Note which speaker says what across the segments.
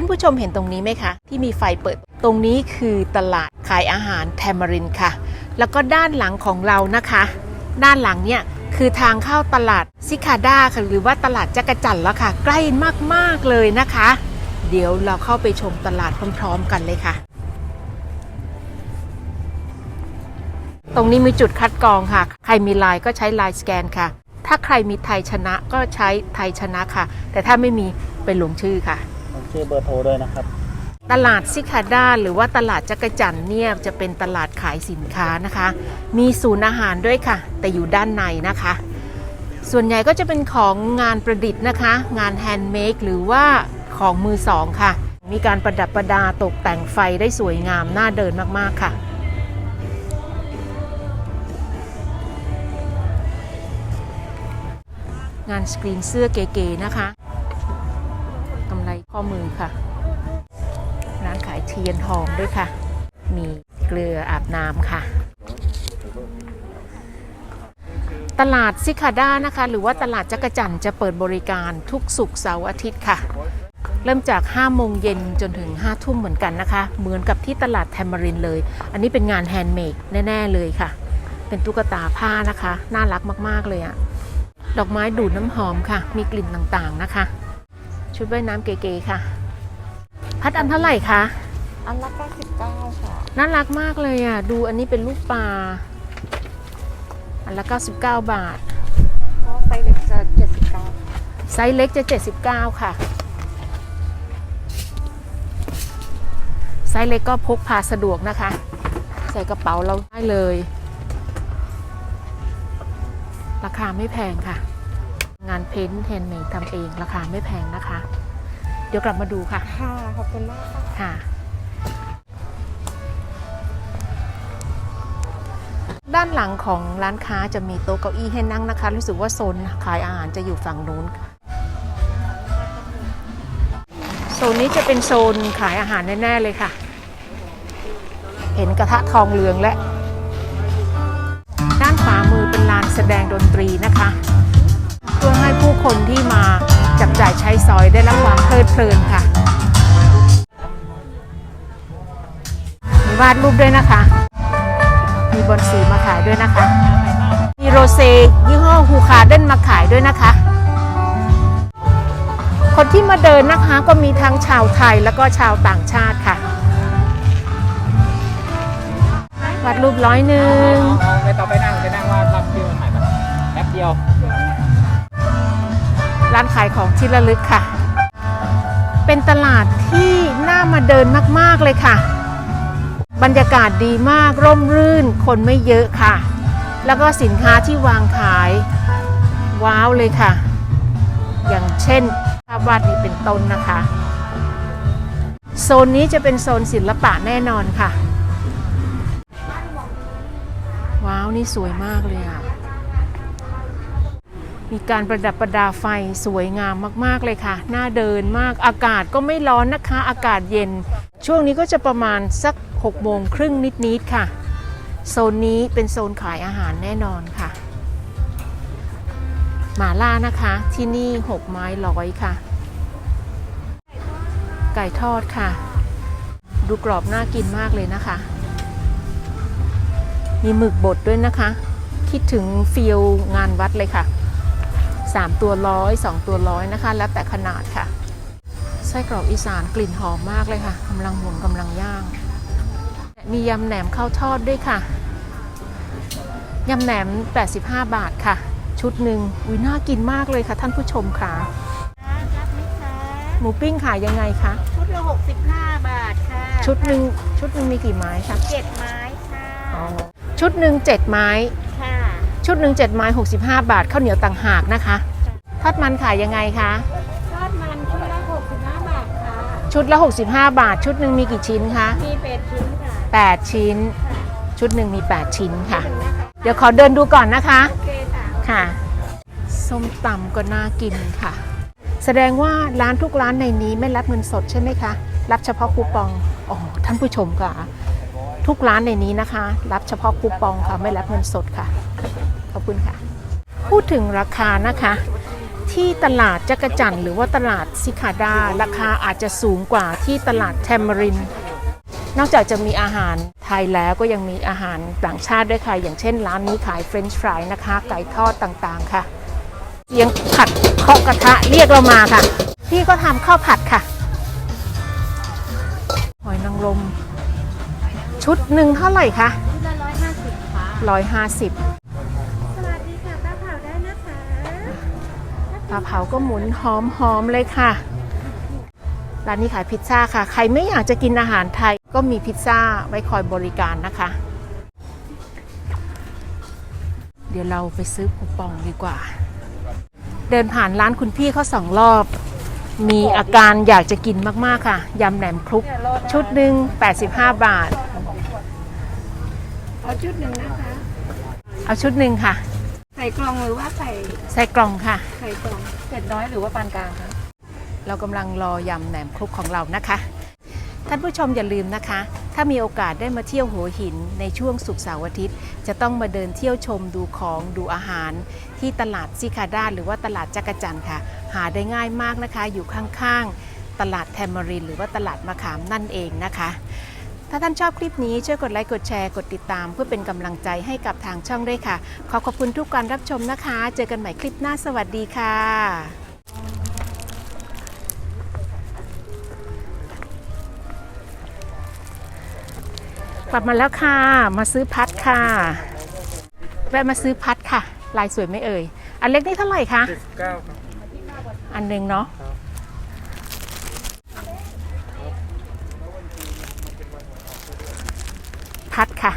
Speaker 1: ท่านผู้ชมเห็นตรงนี้ไหมคะ ที่มีไฟเปิด ตรงนี้คือตลาดขายอาหารแทมารินค่ะ แล้วก็ด้านหลังของเรานะคะ ด้านหลังเนี่ยคือทางเข้าตลาดซิคาด้าค่ะหรือว่าตลาดจักรจันแล้วค่ะ ใกล้มากๆเลยนะคะ เดี๋ยวเราเข้าไปชมตลาดพร้อมๆ กันเลยค่ะ ตรงนี้มีจุดคัดกรองค่ะ ใครมีไลน์ก็ใช้ไลน์สแกนค่ะ ถ้าใครมีไทยชนะก็ใช้ไทยชนะค่ะ แต่ถ้าไม่มีไปลงชื่อค่ะ
Speaker 2: ชื่อเบอร์โทรด้วยนะครับ
Speaker 1: ตลาดซิคาด้าหรือว่าตลาดจักรจันเนี่ยจะเป็นตลาดขายสินค้านะคะ มีศูนย์อาหารด้วยค่ะ แต่อยู่ด้านในนะคะ ส่วนใหญ่ก็จะเป็นของงานประดิษฐ์นะคะ งานแฮนด์เมดหรือว่าของมือสองค่ะ มีการประดับประดาตกแต่งไฟได้สวยงามน่าเดินมากๆค่ะงานสกรีนเสื้อเก๋ๆนะคะ ข้อมือค่ะร้านขายเทียนทองด้วยค่ะ มีเกลืออาบน้ำค่ะ ตลาดซิคาด้านะคะ หรือว่าตลาดจักรจันจะเปิดบริการทุกศุกร์เสาร์อาทิตย์ค่ะ เริ่มจาก 5 โมงเย็นจนถึง 5 ทุ่มเหมือนกันนะคะ เหมือนกับที่ตลาดแทมมารินเลย อันนี้เป็นงานแฮนด์เมดแน่ ๆ เลยค่ะ เป็นตุ๊กตาผ้านะคะ น่ารักมาก ๆ เลยอะดอกไม้ดูดน้ำหอมค่ะ มีกลิ่นต่างๆนะคะ ชุดว่ายน้ำเก๋ๆค่ะ พัดอันเท่าไหร่คะ
Speaker 3: อันละ99ค่ะ
Speaker 1: น่ารักมากเลยอะ ดูอันนี้เป็นลูกปลา อันละ 99 บาท
Speaker 3: ก็ไซส์เล็กจะ79
Speaker 1: ไซส์เล็กจะ 79 ค่ะ ไซส์เล็กก็พกพาสะดวกนะคะ ใส่กระเป๋าเราได้เลย ราคาไม่แพงค่ะ งานเพ้นท์แฮนด์เมดทำเองราคาไม่แพงนะคะ เดี๋ยวกลับมาดูค่ะ
Speaker 3: ค่ะ ขอบคุณมากค่ะ
Speaker 1: ค่ะ ด้านหลังของร้านค้าจะมีโต๊ะเก้าอี้ให้นั่งนะคะ รู้สึกว่าโซนขายอาหารจะอยู่ฝั่งนู้น โซนนี้จะเป็นโซนขายอาหารแน่ ๆ เลยค่ะ เห็นกระทะทองเหลืองและ ด้านขวามือเป็นลานแสดงดนตรีนะคะเพื่อให้ผู้ คนที่มาจับจ่ายใช้สอยได้รับความเพลิดเพลินค่ะ มีวาดรูปด้วยนะคะ มีบอนสีมาขายด้วยนะคะ มีโรเซยี่ห้อฮูคาเดนมาขายด้วยนะคะ คนที่มาเดินนะคะก็มีทั้งชาวไทยแล้วก็ชาวต่างชาติค่ะวาดรูปร้อยหนึ่ง
Speaker 2: ไปต่อไปนั่งไปนั่งว่ารับคิวถ่ายแบบแป๊บเดียว
Speaker 1: ร้านขายของที่ระลึกค่ะ เป็นตลาดที่น่ามาเดินมากๆเลยค่ะ บรรยากาศดีมากร่มรื่น คนไม่เยอะค่ะ แล้วก็สินค้าที่วางขาย ว้าวเลยค่ะ อย่างเช่นภาพวาดนี้เป็นต้นนะคะ โซนนี้จะเป็นโซนศิลปะแน่นอนค่ะ ว้าว นี่สวยมากเลยอะ มีการประดับประดาไฟสวยงามมาก ๆ เลยค่ะ น่าเดินมาก อากาศก็ไม่ร้อนนะคะ อากาศเย็น ช่วงนี้ก็จะประมาณสัก6โมงครึ่งนิด ๆ ค่ะ โซนนี้เป็นโซนขายอาหารแน่นอนค่ะ หมาล่านะคะ ที่นี่ 6 ไม้ร้อยค่ะ ไก่ทอดค่ะ ดูกรอบน่ากินมากเลยนะคะ มีหมึกบดด้วยนะคะ คิดถึงฟิลงานวัดเลยค่ะ 3 ตัวร้อย2ตัวร้อยนะคะ แล้วแต่ขนาดค่ะ ไส้กรอกอีสานกลิ่นหอมมากเลยค่ะกำลังหมุนกำลังย่าง มียำแหนมข้าวทอดด้วยค่ะยำแหนม 85 บาทค่ะ ชุดหนึ่งอุ้ยน่ากินมากเลยค่ะ ท่านผู้ชมค่ะ
Speaker 3: รับไหมคะ
Speaker 1: หมูปิ้งขายยังไงคะ
Speaker 3: ชุดละ65 บาทค่ะ
Speaker 1: ชุดหนึ่งชุดหนึ่งมีกี่ไม้คะ
Speaker 3: เจ็ดไม้ค่ะ
Speaker 1: ชุดหนึ่งเจ็ดไม้
Speaker 3: ค่ะ
Speaker 1: ชุดหนึ่งเจ็ดไม้65 บาทข้าวเหนียวต่างหากนะคะ ทอดมันขายยังไงคะ
Speaker 3: ทอดมันชุดละ65 บาทค่ะ
Speaker 1: ชุดละ 65 บาท ชุดหนึ่งมีกี่ชิ้นคะ
Speaker 3: มีเป็ดชิ้นค่ะ
Speaker 1: 8ชิ้น ชุดหนึ่งมี 8 ชิ้นค่ะ
Speaker 3: ถึงนะคะ
Speaker 1: เดี๋ยวขอเดินดูก่อนนะคะ
Speaker 3: โอเคค่ะ
Speaker 1: ค่ะ ส้มตำก็น่ากินค่ะ แสดงว่าร้านทุกร้านในนี้ไม่รับเงินสดใช่ไหมคะ รับเฉพาะคูปองอ๋อท่านผู้ชมค่ะ ทุกร้านในนี้นะคะ รับเฉพาะคูปองค่ะ ไม่รับเงินสดค่ะขอบ คุณค่ะ พูดถึงราคานะคะ ที่ตลาดจักรจันทร์หรือว่าตลาดซิคาดา ราคาอาจจะสูงกว่าที่ตลาดแทมริน นอกจากจะมีอาหารไทยแล้วก็ยังมีอาหารต่างชาติด้วยค่ะ อย่างเช่นร้านนี้ขายเฟรนช์ฟรายนะคะ ไก่ทอดต่างๆค่ะเสียงผัดเคาะกระทะเรียกเรามาค่ะ พี่ก็ทำข้าวผัดค่ะ หอยนางรมชุดหนึ่งเท่าไหร่คะ
Speaker 3: ชุดละร้อยห้าสิบ
Speaker 1: ปลาเผาก็หมุนหอมๆเลยค่ะ ร้านนี้ขายพิซซ่าค่ะ ใครไม่อยากจะกินอาหารไทยก็มีพิซซ่าไว้คอยบริการนะคะ เดี๋ยวเราไปซื้อคูปองดีกว่า เดินผ่านร้านคุณพี่เขาสองรอบ มีอาการอยากจะกินมากๆค่ะ ยำแหนมคลุก ชุดหนึ่ง85 บาท
Speaker 3: เอาชุดหนึ่งนะคะ
Speaker 1: เอาชุดหนึ่งค่ะ
Speaker 3: ใส่กล่องหรือว่าใส่
Speaker 1: ใส่กล่องค่ะ
Speaker 3: ใส่กล่องเผ็ดน้อยหรือว่าปานกลางคะ
Speaker 1: เรากำลังรอยำแหนมคลุกของเรานะคะ ท่านผู้ชมอย่าลืมนะคะ ถ้ามีโอกาสได้มาเที่ยวหัวหินในช่วงศุกร์เสาร์อาทิตย์ จะต้องมาเดินเที่ยวชมดูของดูอาหาร ที่ตลาดซิคาด้าหรือว่าตลาดจักรจันทร์ค่ะ หาได้ง่ายมากนะคะ อยู่ข้างๆ ตลาดแทมมารินหรือว่าตลาดมะขามนั่นเองนะคะ ถ้าท่านชอบคลิปนี้ช่วยกดไลค์ กดแชร์ กดติดตาม เพื่อเป็นกำลังใจให้กับทางช่องด้วยค่ะ ขอขอบคุณทุกการรับชมนะคะ เจอกันใหม่คลิปหน้าสวัสดีค่ะกลับมาแล้วค่ะ มาซื้อพัดค่ะ แวะมาซื้อพัดค่ะ ลายสวยไหม่เอ่ย อันเล็กนี่เท่าไหร่คะ
Speaker 2: เก้าครับ
Speaker 1: อันหนึ่งเนาะ พัดค่ะ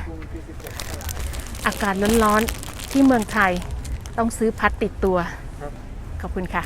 Speaker 1: อากาศร้อนๆที่เมืองไทยต้องซื้อพัดติดตัว ขอบคุณค่ะ